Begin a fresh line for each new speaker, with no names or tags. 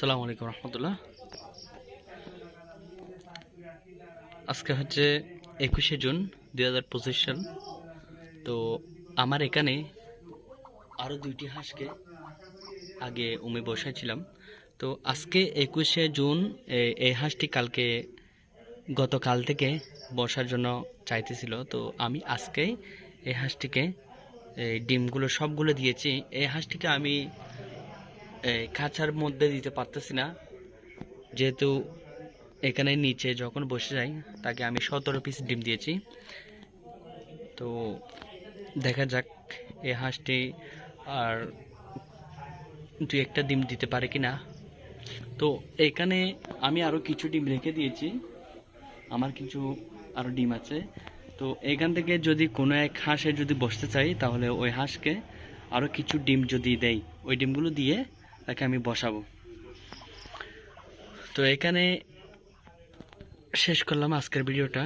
আসসালামু আলাইকুম রহমতুল্লাহ। আজকে হচ্ছে একুশে জুন দুই হাজার পঁচিশ সাল। তো আমার এখানে আরও দুইটি হাঁসকে আগে উমে বসাইছিলাম তো আজকে একুশে জুন এই হাঁসটি কালকে গতকাল থেকে বসার জন্য চাইতেছিল। তো আমি আজকেই এই হাঁসটিকে, এই ডিমগুলো সবগুলো দিয়েছি। এই হাঁসটিকে আমি খাঁচার মধ্যে দিতে পারতেছি না। যেহেতু এখানে নিচে যখন বসে যাই, তাকে আমি সতেরো পিস ডিম দিয়েছি। তো দেখা যাক এই হাঁসটি আর দু একটা ডিম দিতে পারে কি না। তো এখানে আমি আরও কিছু ডিম রেখে দিয়েছি। আমার কিছু আরও ডিম আছে। তো এখান থেকে যদি কোনো এক হাঁসে যদি বসতে চাই, তাহলে ওই হাঁসকে আরও কিছু ডিম যদি দেয় ওই ডিমগুলো দিয়ে তাকে আমি বসাবো। তো এখানে শেষ করলাম আজকের ভিডিওটা।